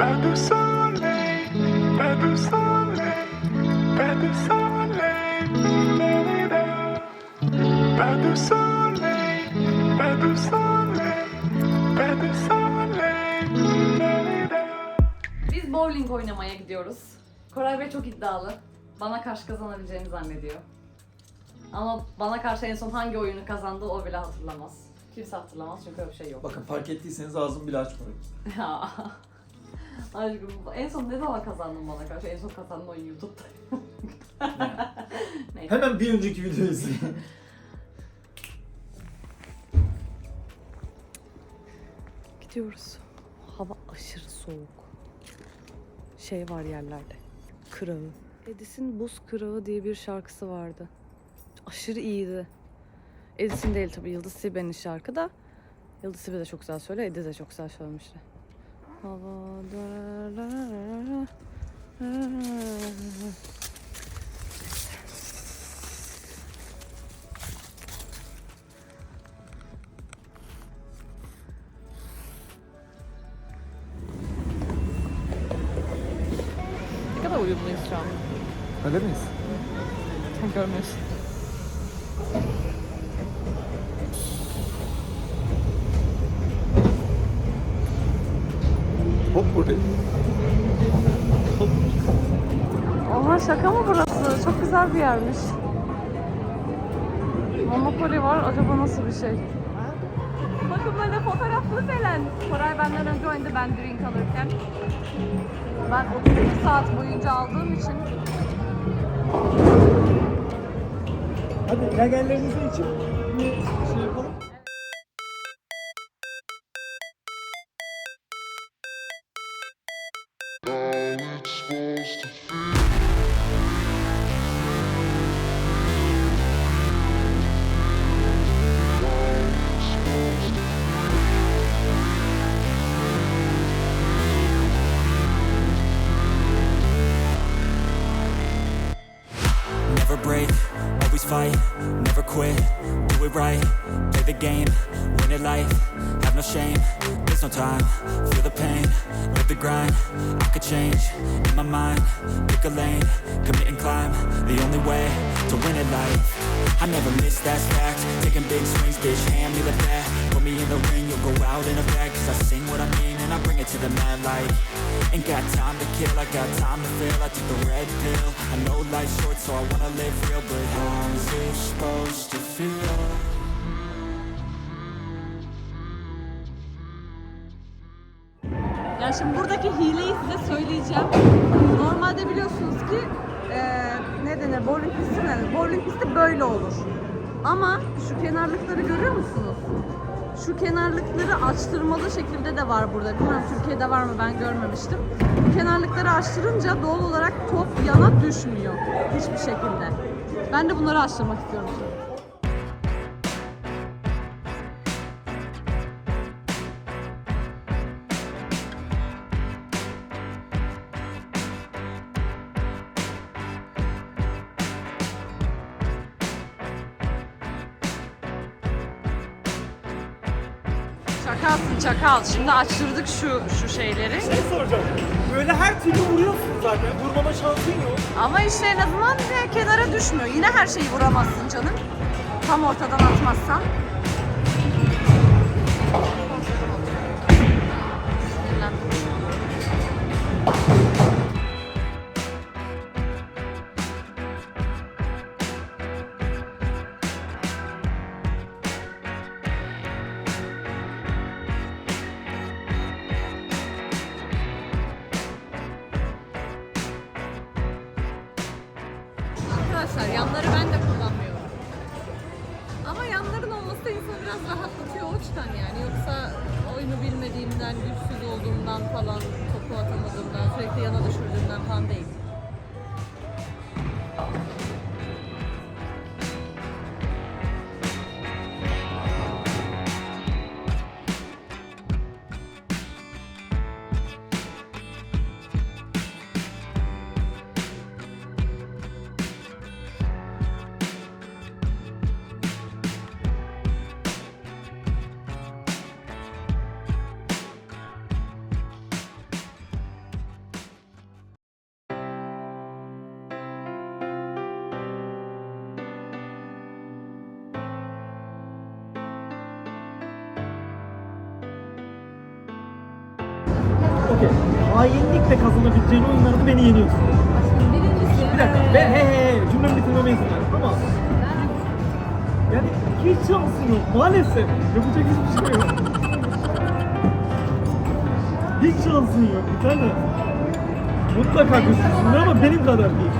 Pas de soleil, pas de soleil, pas de soleil, la-la-la. Pas de soleil, pas de soleil, pas de soleil, la-la-la. Biz bowling oynamaya gidiyoruz. Koray Bey çok iddialı. Bana karşı kazanabileceğini zannediyor. Ama bana karşı en son hangi oyunu kazandı o bile hatırlamaz. Kimse hatırlamaz çünkü öyle bir şey yok. Bakın fark ettiyseniz ağzımı bile açmıyorum. Aşkım en son ne zaman kazandın bana karşı? En son kazandığın oyun YouTube'da. Yani. Neyse. Hemen bir önceki videoyu izleyin. Gidiyoruz. Hava aşırı soğuk. Şey var yerlerde. Kırağı. Edis'in Buz Kırağı diye bir şarkısı vardı. Aşırı iyiydi. Edis'in değil tabii Yıldız Silbe'nin şarkı da. Yıldız Silbe de çok güzel söylüyor. Edis de çok güzel söylemişti. Havada Ne kadar uyumluyuz şu an. Öyle miyiz? Sen görmüyorsun. Buraya. Oha şaka mı burası? Çok güzel bir yermiş. Monopoly var. Acaba nasıl bir şey? Bakın böyle fotoğraflı falan. Koray benden önce oynadı ben drink alırken. Ben 32 saat boyunca aldığım için Hadi legallerinizi için time, feel the pain, live the grind, I could change, in my mind, pick a lane, commit and climb, the only way to win it life, I never miss that fact, taking big swings, bitch, hand me the bat, put me in the ring, you'll go out in a bag, cause I sing what I mean and I bring it to the mad light, ain't got time to kill, I got time to feel, I took the red pill, I know life's short so I wanna live real, but how's it supposed to feel? Yani şimdi buradaki hileyi size söyleyeceğim. Normalde biliyorsunuz ki eee ne denir? Bowling pisti ne? Bowling pisti böyle olur. Ama şu kenarlıkları görüyor musunuz? Şu kenarlıkları açtırmalı şekilde de var burada. Bilmiyorum Türkiye'de var mı ben görmemiştim. Bu kenarlıkları açtırınca doğal olarak top yana düşmüyor. Hiçbir şekilde. Ben de bunları açtırmak istiyorum Çakalsın çakal. Şimdi açtırdık şu şu şeyleri. şey soracağım. Böyle her türlü vuruyorsun zaten. Vurmama şansın yok. Ama işte en azından kenara düşmüyor. Yine her şeyi vuramazsın canım. Tam ortadan atmazsan. Arkadaşlar yanları ben de kullanmıyorum. Ama yanların olması da insanı biraz rahatlatıyor o açıdan yani. Yoksa oyunu bilmediğimden, güçsüz olduğumdan falan, topu atamadığımdan, sürekli yana düşürdüğümden falan değil. Hainlikle kazanabileceğin oyunlarda beni yeniyorsun. Birincisi. Bir dakika. Ben he he he cümlemi bitirmeme izin ver. Ama yani hiç şansın yok. Maalesef. Yapacak hiçbir şey yok. Hiç şansın yok. Bir tane. Mutlaka kötüsün ama benim kadar değil.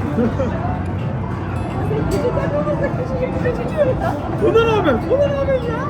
Buna rağmen, buna rağmen ya.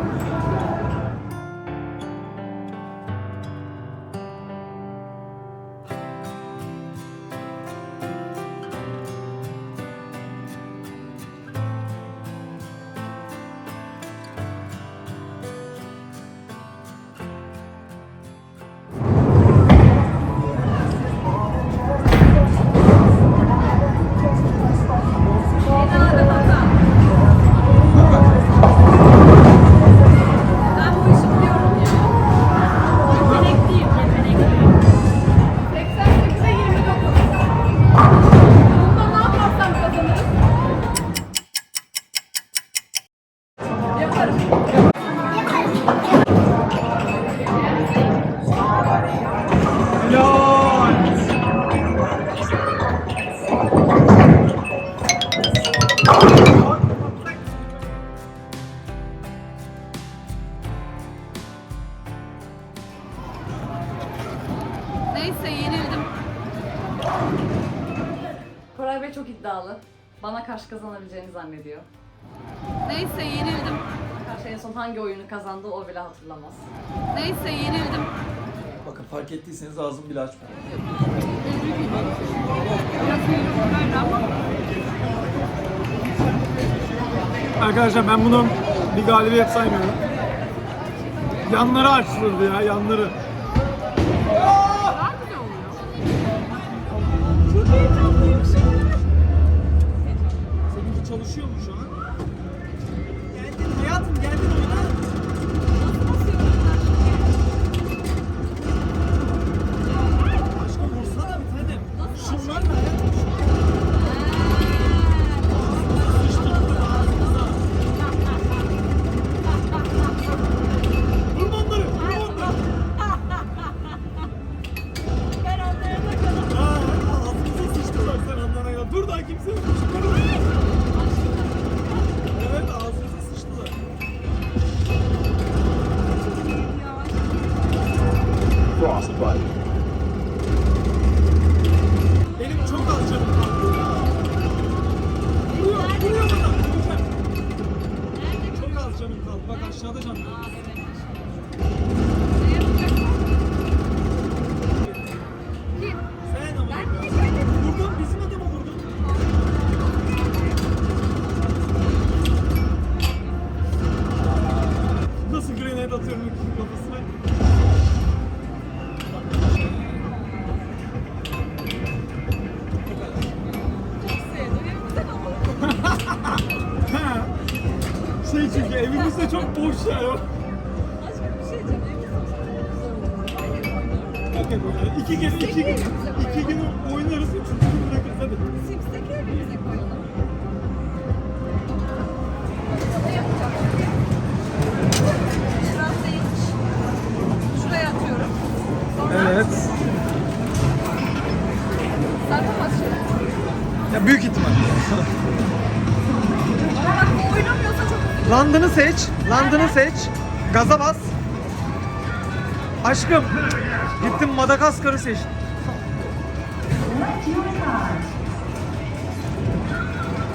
Kazanabileceğini zannediyor. Neyse yenildim. Karşı en son hangi oyunu kazandı o bile hatırlamaz. Neyse yenildim. Bakın fark ettiyseniz ağzımı bile açmıyorum. Arkadaşlar ben bunu bir galibiyet saymıyorum. Yanları açılırdı ya, yanları. Daha güzel oluyor. Çok heyecanlıyım Çalışıyor mu şu an? Geldin hayatım, geldin oyuna. Aşkım vursana bir tane. Şunlar ne hayatım? Vurma onları, vurma onları. Ben anlayana kadar. Aa, ağzımıza sıçtılar sen anlana kadar. Dur daha kimse yok. Şey çünkü evimizde çok boş yer var. Okey böyle iki kez iki gün iki gün oynarız üçüncü gün bırakırız hadi. Sims'teki evimize koyalım. Şuraya atıyorum. Sonra Evet. zaten basıyorum. Ya büyük ihtimal. Ama bak bu oynamıyorsa çok London'ı seç. London'ı seç. Gaza bas. Aşkım. Gittim Madagaskar'ı seçtim.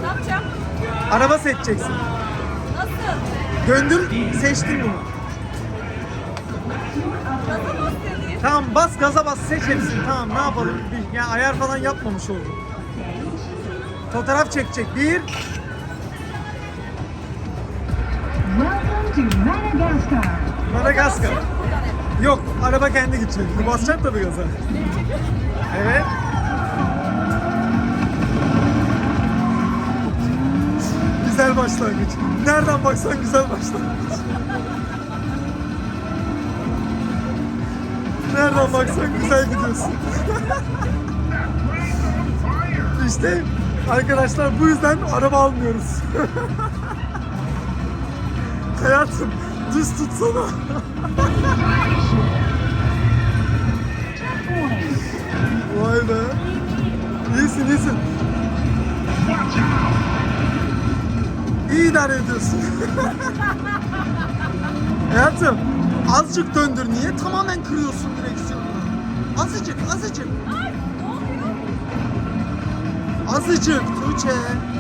Ne yapacağım? Araba seçeceksin. Nasıl? Döndür, seçtin bunu. Gaza bas. Tamam bas gaza bas seç hepsini. Tamam ne yapalım? Bir, yani ayar falan yapmamış oldum. Fotoğraf çekecek. Bir. Madagaskar. Yok araba kendi gidecek. Basacaksın tabii gaza. Evet. Güzel başlangıç. Nereden baksan güzel başlangıç. Nereden baksan güzel gidiyorsun. işte arkadaşlar bu yüzden araba almıyoruz. Hayatım düz tutsana. Vay be. İyisin iyisin. İyi idare ediyorsun. Hayatım azıcık döndür. Niye tamamen kırıyorsun direksiyonu? Azıcık azıcık. Azıcık Tuğçe.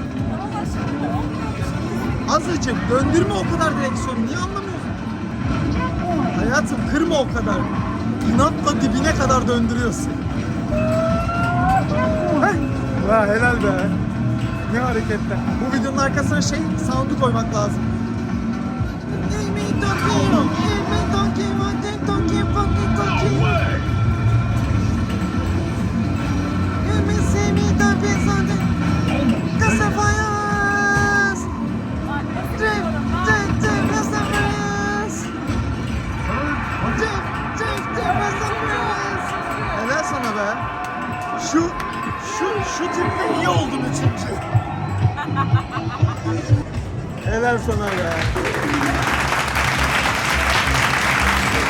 Azıcık döndürme o kadar direksiyonu. Niye anlamıyorsun? Hayatım kırma o kadar. İnatla dibine kadar döndürüyorsun. Vay helal be. Ne hareketler. Bu videonun arkasına şey sound'u koymak lazım. Helal şu tipte iyi oldun üçüncü. Helal sana be.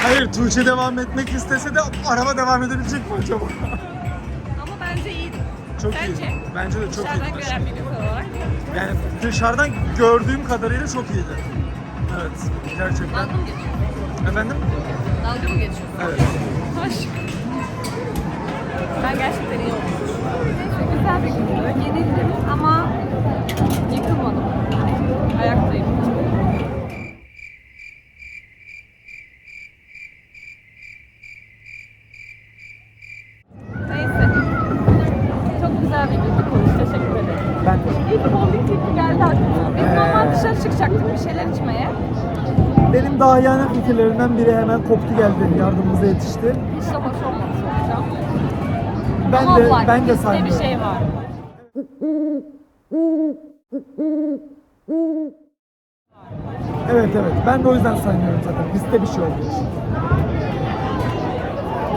Hayır Tuğçe devam etmek istese de araba devam edebilecek mi acaba? Ama bence iyiydi. Çok Bence. iyi. Bence de çok Dışarıdan iyi. gören bir olarak. Yani dışarıdan gördüğüm kadarıyla çok iyiydi. Evet, gerçekten. Dalga mı geçiyorsun? Efendim? Dalga mı geçiyorsun? Evet. Hoş. Ben gerçekten iyi oldum. Güzel bir gündü. Yenildim ama yıkılmadım. Ayaktayım. Neyse. Çok güzel bir gündü konuş. Teşekkür ederim. Ben de. İyi ki bowling tekli geldi aklıma. Biz normal dışarı çıkacaktık bir şeyler içmeye. Benim dahiyane fikirlerimden biri hemen koptu geldi, yardımımıza yetişti. Olmadı sonuçta. Ben Ama de var, ben de bizde sanmıyorum. bir şey var. Evet evet. Ben de o yüzden saymıyorum zaten. Bizde bir şey oldu.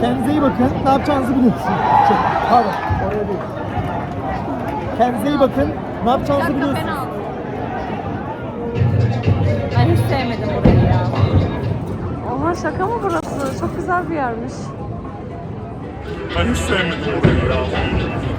Kendinize iyi bakın. Ne yapacağınızı biliyorsunuz. Şey, pardon. Oraya değil. Kendinize iyi bakın. Ne yapacağınızı Bir dakika biliyorsunuz. ben aldım. Ben hiç sevmedim burayı ya. Oha şaka mı burası? Çok güzel bir yermiş. Ben hiç sevmedim burayı ya.